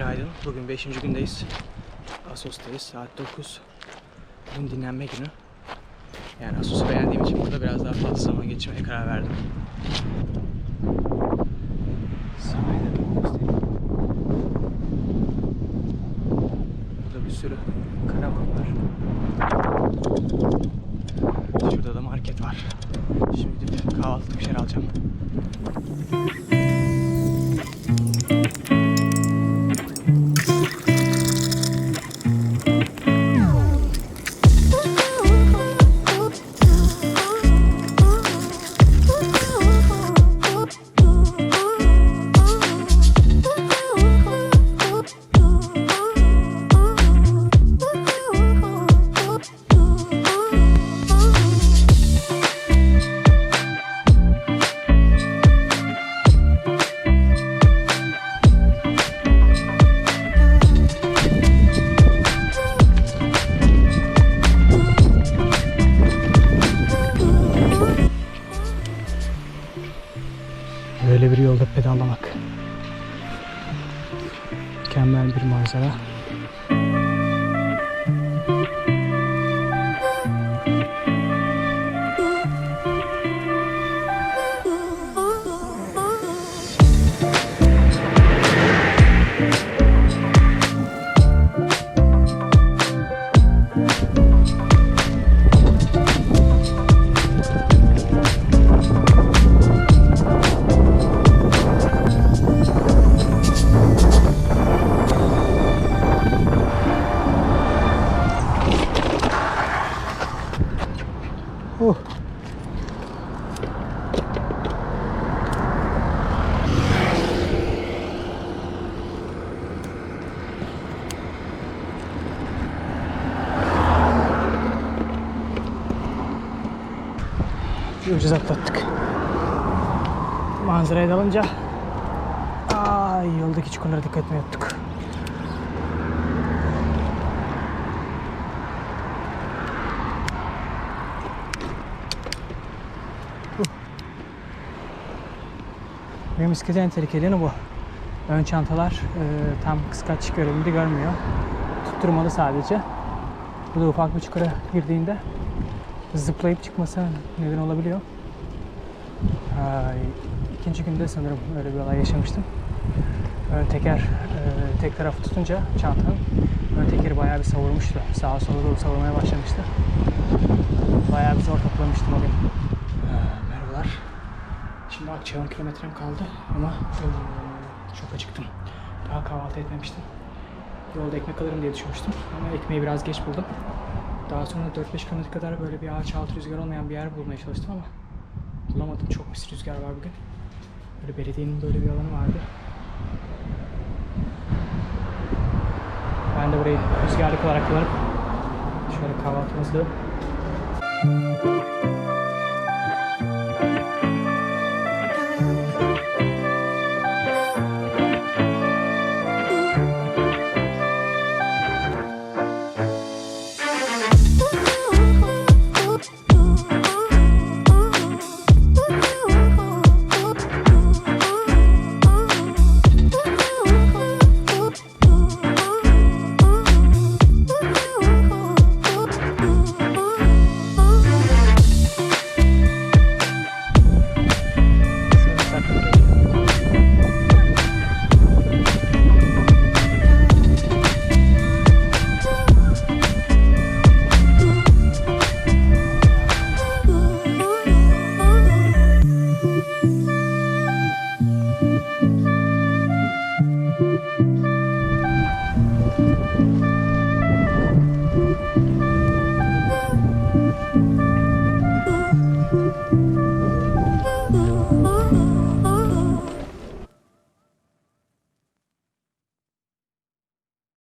Günaydın. Bugün 5. gündeyiz. Asos'tayız. Saat 9. Bugün dinlenme günü. Yani Asos'u beğendiğim için burada biraz daha fazla zaman geçirmeye karar verdim. Burada bir sürü karavan var. Şurada da market var. Şimdi gidip kahvaltılık bir şeyler alacağım. Böyle bir yolda pedallamak. Mükemmel bir manzara. Ucuz atlattık. Manzaraya dalınca ay yoldaki çukurlara dikkat unuttuk. Benim bisikletin en tehlikeli bu. Ön çantalar e, tam kıskaç görevinde görmüyor. Tutturmalı sadece. Bu da ufak bir çukura girdiğinde zıplayıp çıkması neden olabiliyor. Ay, ikinci günde sanırım öyle bir olay yaşamıştım. Ön teker e, tek tarafı tutunca çantanın ön tekeri bayağı bir savurmuştu. Sağa sola doğru savurmaya başlamıştı. Bayağı bir zor toplamıştım o gün. Ee, merhabalar. Şimdi Akçay'ın kilometrem kaldı ama çok acıktım. Daha kahvaltı etmemiştim. Yolda ekmek alırım diye düşünmüştüm ama ekmeği biraz geç buldum. Daha sonra 4-5 kilometre kadar böyle bir ağaç altı rüzgar olmayan bir yer bulmaya çalıştım ama bulamadım. Çok pis rüzgar var bugün. Böyle belediyenin böyle bir alanı vardı. Ben de burayı rüzgarlık olarak kullanıp şöyle kahvaltımızı 嗯。